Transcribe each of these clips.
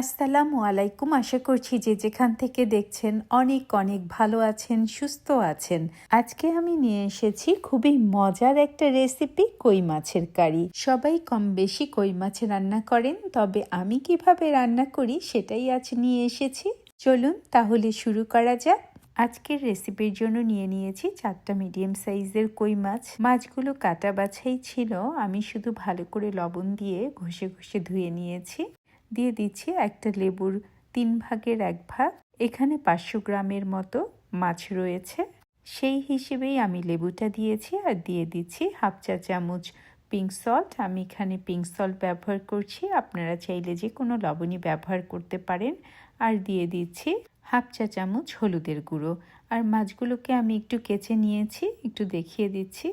আসসালামু আলাইকুম। আশা করছি যে যেখান থেকে দেখছেন অনেক অনেক ভালো আছেন, সুস্থ আছেন। আজকে আমি নিয়ে এসেছি খুবই মজার একটা রেসিপি কই মাছের কারি। সবাই কম বেশি কই মাছ রান্না করেন, তবে আমি কীভাবে রান্না করি সেটাই আজ নিয়ে এসেছি। চলুন তাহলে শুরু করা যাক। আজকের রেসিপির জন্য নিয়ে নিয়েছি চারটা মিডিয়াম সাইজের কই মাছ। মাছগুলো কাটা বাছাই ছিল, আমি শুধু ভালো করে লবণ দিয়ে ঘষে ঘষে ধুয়ে নিয়েছি। দিয়ে দিচ্ছি একটা লেবুর তিন ভাগের এক ভাগ। এখানে পাঁচশো গ্রামের মতো মাছ রয়েছে। সেই হিসেবেই আমি লেবুটা দিয়েছি আর দিয়ে দিচ্ছি হাফ চা চামচ পিঙ্ক সল্ট আমি এখানে পিঙ্ক সল্ট ব্যবহার করছি। আপনারা চাইলে যে কোনো লবণই ব্যবহার করতে পারেন। আর দিয়ে দিচ্ছি হাফ চা চামচ হলুদের গুঁড়ো। আর মাছগুলোকে আমি একটু কেচে নিয়েছি, একটু দেখিয়ে দিচ্ছি।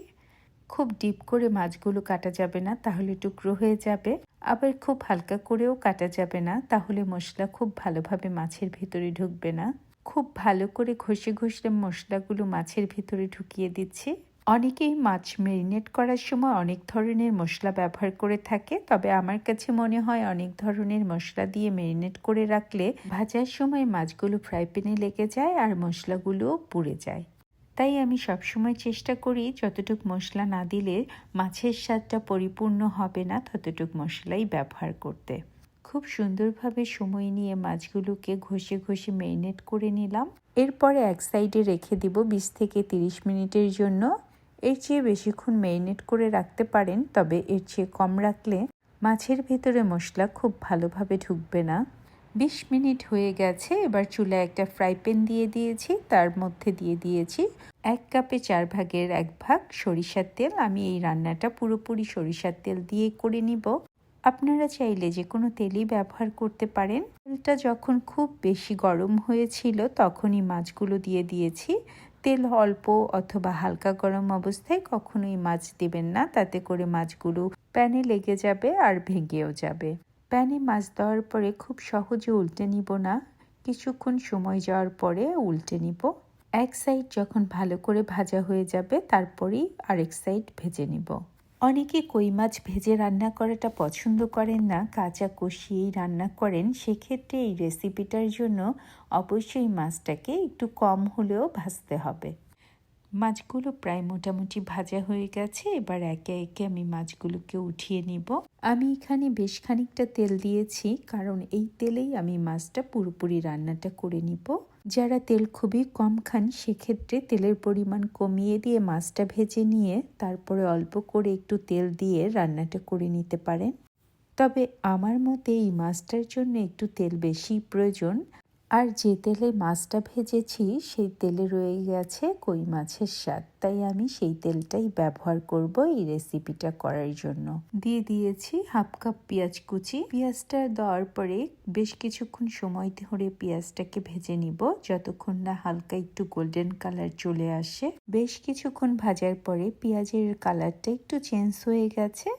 খুব ডিপ করে মাছগুলো কাটা যাবে না, তাহলে টুকরো হয়ে যাবে। আবার খুব হালকা করেও কাটা যাবে না, তাহলে মশলা খুব ভালোভাবে মাছের ভিতরে ঢুকবে না। খুব ভালো করে ঘষে ঘষে মশলাগুলো মাছের ভিতরে ঢুকিয়ে দিচ্ছি। অনেকেই মাছ মেরিনেট করার সময় অনেক ধরনের মশলা ব্যবহার করে থাকে, তবে আমার কাছে মনে হয় অনেক ধরনের মশলা দিয়ে মেরিনেট করে রাখলে ভাজার সময় মাছগুলো ফ্রাই প্যানে লেগে যায় আর মশলাগুলোও পুড়ে যায়। তাই আমি সবসময় চেষ্টা করি যতটুক মশলা না দিলে মাছের স্বাদটা পরিপূর্ণ হবে না ততটুক মশলাই ব্যবহার করতে। খুব সুন্দরভাবে সময় নিয়ে মাছগুলোকে ঘষে ঘষে মেরিনেট করে নিলাম। এরপরে এক সাইডে রেখে দিব বিশ থেকে তিরিশ মিনিটের জন্য। এর চেয়ে বেশিক্ষণ মেরিনেট করে রাখতে পারেন, তবে এর চেয়ে কম রাখলে মাছের ভেতরে মশলা খুব ভালোভাবে ঢুকবে না। বিশ মিনিট হয়ে গেছে, এবার চুলায় একটা ফ্রাই প্যান দিয়ে দিয়েছি, তার মধ্যে দিয়ে দিয়েছি এক কাপে চার ভাগের এক ভাগ সরিষার তেল। আমি এই রান্নাটা পুরোপুরি সরিষার তেল দিয়ে করে নিব। আপনারা চাইলে যে কোনো তেলই ব্যবহার করতে পারেন। তেলটা যখন খুব বেশি গরম হয়েছিল, তখনই মাছগুলো দিয়ে দিয়েছি। তেল অল্প অথবা হালকা গরম অবস্থায় কখনোই মাছ দিবেন না, তাতে করে মাছগুলো প্যানে লেগে যাবে আর ভেঙেও যাবে। প্যানে মাছ দেওয়ার পরে খুব সহজে উল্টে নিব না। কিছুক্ষণ সময় যাওয়ার পরে উল্টে নিব। এক সাইড যখন ভালো করে ভাজা হয়ে যাবে, তারপরেই আরেক সাইড ভেজে নিব। অনেকে কই মাছ ভেজে রান্না করাটা পছন্দ করেন না, কাঁচা কষিয়েই রান্না করেন। সেক্ষেত্রে এই রেসিপিটার জন্য অবশ্যই মাছটাকে একটু কম হলেও ভাজতে হবে। মাছগুলো প্রায় মোটামুটি ভাজা হয়ে গেছে। এবার একে একে আমি মাছগুলোকে উঠিয়ে নিব। আমি এখানে বেশ খানিকটা তেল দিয়েছি, কারণ এই তেলেই আমি মাছটা পুরোপুরি রান্নাটা করে নিব। যারা তেল খুবই কম খান, সেক্ষেত্রে তেলের পরিমাণ কমিয়ে দিয়ে মাছটা ভেজে নিয়ে তারপরে অল্প করে একটু তেল দিয়ে রান্নাটা করে নিতে পারেন। তবে আমার মতে এই মাছটার জন্য একটু তেল বেশি প্রয়োজন। আর যে তেলে মাছটা ভেজেছি, সেই তেলে রয়ে গেছে কই মাছের স্বাদ। তাই আমি সেই তেলটাই ব্যবহার করব এই রেসিপিটা করার জন্য। দিয়ে দিয়েছি হাফ কাপ পেঁয়াজ কুচি। পেঁয়াজটা দেওয়ার পরে বেশ কিছুক্ষণ সময় ধরে পেঁয়াজটাকে ভেজে নিব, যতক্ষণ না হালকা একটু গোল্ডেন কালার চলে আসে। বেশ কিছুক্ষণ ভাজার পরে পেঁয়াজের কালারটা একটু চেঞ্জ হয়ে গেছে।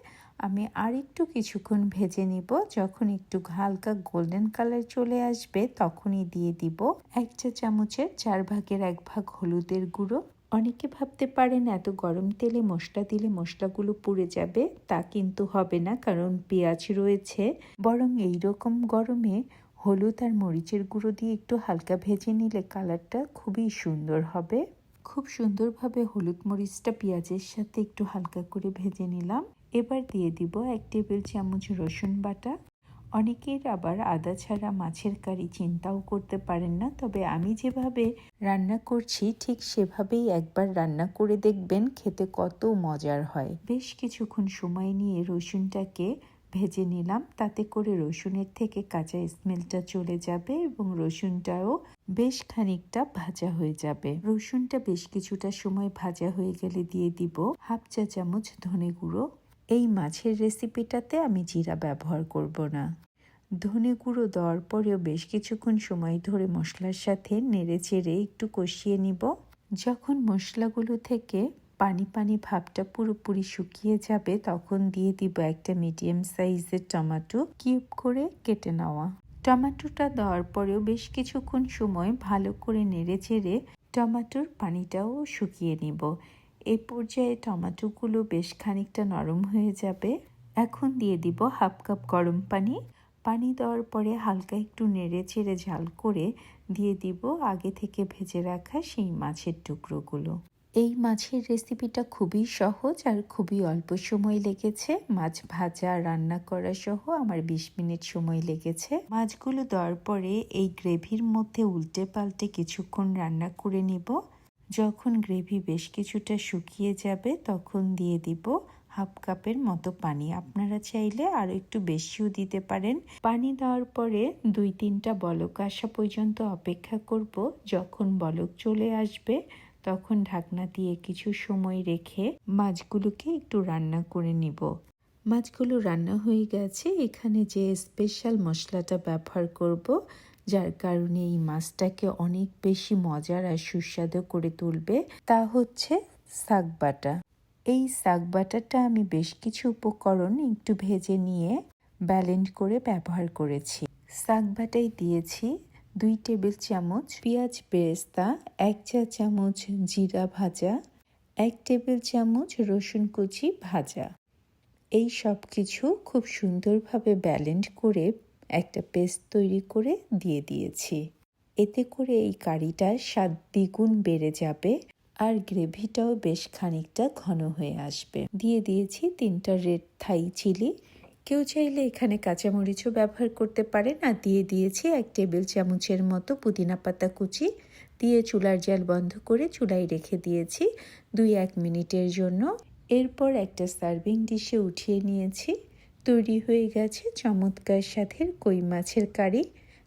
আমি আর একটু কিছুক্ষণ ভেজে নিব। যখন একটু হালকা গোল্ডেন কালার চলে আসবে, তখনই দিয়ে দিব এক চা চামচের চার ভাগের এক ভাগ হলুদের গুঁড়ো। অনেকে ভাবতে পারেন, এত গরম তেলে মশলা দিলে মশলাগুলো পুড়ে যাবে। তা কিন্তু হবে না, কারণ পেঁয়াজ রয়েছে। বরং এই রকম গরমে হলুদ আর মরিচের গুঁড়ো দিয়ে একটু হালকা ভেজে নিলে কালারটা খুবই সুন্দর হবে। খুব সুন্দরভাবে হলুদ মরিচটা পেঁয়াজের সাথে একটু হালকা করে ভেজে নিলাম। এবার দিয়ে দিব এক টেবিল চামচ রসুন বাটা। অনেকের আবার আদা ছাড়া মাছের কারি চিন্তাও করতে পারেন না, তবে আমি যেভাবে রান্না করছি, ঠিক সেভাবেই একবার রান্না করে দেখবেন খেতে কত মজার হয়। বেশ কিছুক্ষণ সময় নিয়ে রসুনটাকে ভেজে নিলাম, তাতে করে রসুনের থেকে কাঁচা স্মেলটা চলে যাবে এবং রসুনটাও বেশ খানিকটা ভাজা হয়ে যাবে। রসুনটা বেশ কিছুটা সময় ভাজা হয়ে গেলে দিয়ে দিব হাফ চা চামচ ধনে গুঁড়ো। এই মাছের রেসিপিটাতে আমি জিরা ব্যবহার করব না। ধনে গুঁড়ো দেওয়ার পরেও বেশ কিছুক্ষণ সময় ধরে মশলার সাথে নেড়ে চেড়ে একটু কষিয়ে নিব। যখন মশলাগুলো থেকে পানি পানি ভাবটা পুরোপুরি শুকিয়ে যাবে, তখন দিয়ে দিব একটা মিডিয়াম সাইজের টমেটো কিউব করে কেটে নেওয়া। টমেটোটা দেওয়ার পরেও বেশ কিছুক্ষণ সময় ভালো করে নেড়ে চেড়ে টমেটোর পানিটাও শুকিয়ে নিব। এই পর্যায়ে টমেটোগুলো বেশ খানিকটা নরম হয়ে যাবে। এখন দিয়ে দিব হাফ কাপ গরম পানি। পানি দেওয়ার পরে হালকা একটু নেড়ে চেড়ে ঝাল করে দিয়ে দিব আগে থেকে ভেজে রাখা সেই মাছের টুকরোগুলো। এই মাছের রেসিপিটা খুবই সহজ আর খুবই অল্প সময় লেগেছে। মাছ ভাজা, রান্না করা সহ আমার ২০ মিনিট সময় লেগেছে। মাছগুলো দেওয়ার পরে এই গ্রেভির মধ্যে উল্টে পাল্টে কিছুক্ষণ রান্না করে নিব। যখন গ্রেভি বেশ কিছুটা শুকিয়ে যাবে, তখন দিয়ে দিব হাফ কাপের মতো পানি। আপনারা চাইলে আরও একটু বেশিও দিতে পারেন। পানি দেওয়ার পরে দুই তিনটা বলক আসা পর্যন্ত অপেক্ষা করব। যখন বলক চলে আসবে, তখন ঢাকনা দিয়ে কিছু সময় রেখে মাছগুলোকে একটু রান্না করে নিব। মাছগুলো রান্না হয়ে গেছে। এখানে যে স্পেশাল মশলাটা ব্যবহার করব যার কারণে এই মাছটাকে অনেক বেশি মজার আর সুস্বাদু করে তুলবে, তা হচ্ছে শাক বাটা। এই শাক বাটাটা আমি বেশ কিছু উপকরণ একটু ভেজে নিয়ে ব্যালেন্ড করে ব্যবহার করেছি। শাক বাটাই দিয়েছি দুই টেবিল চামচ পেঁয়াজ বেরেস্তা, এক চা চামচ জিরা ভাজা, এক টেবিল চামচ রসুন কুচি ভাজা। এই সব কিছু খুব সুন্দরভাবে ব্যালেন্ড করে একটা পেস্ট তৈরি করে দিয়ে দিয়েছি। এতে করে এই কারিটার স্বাদ দ্বিগুণ বেড়ে যাবে আর গ্রেভিটাও বেশ খানিকটা ঘন হয়ে আসবে। দিয়ে দিয়েছি তিনটা রেড থাই চিলি। কেউ চাইলে এখানে কাঁচামরিচও ব্যবহার করতে পারে না দিয়ে দিয়েছি এক টেবিল চামচের মতো পুদিনা পাতা কুচি। দিয়ে চুলার জাল বন্ধ করে চুলায় রেখে দিয়েছি দুই এক মিনিটের জন্য। এরপর একটা সার্ভিং ডিশে উঠিয়ে নিয়েছি। তৈরি হয়ে গেছে চমৎকার সাথে কই মাছের কারি।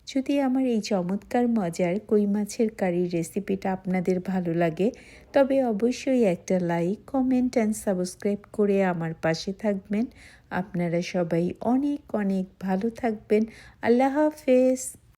যদি আমার এই চমৎকার মজার কই মাছের কারির রেসিপিটা আপনাদের ভালো লাগে, তবে অবশ্যই একটা লাইক, কমেন্ট অ্যান্ড সাবস্ক্রাইব করে আমার পাশে থাকবেন। আপনারা সবাই অনেক অনেক ভালো থাকবেন। আল্লাহ হাফেজ।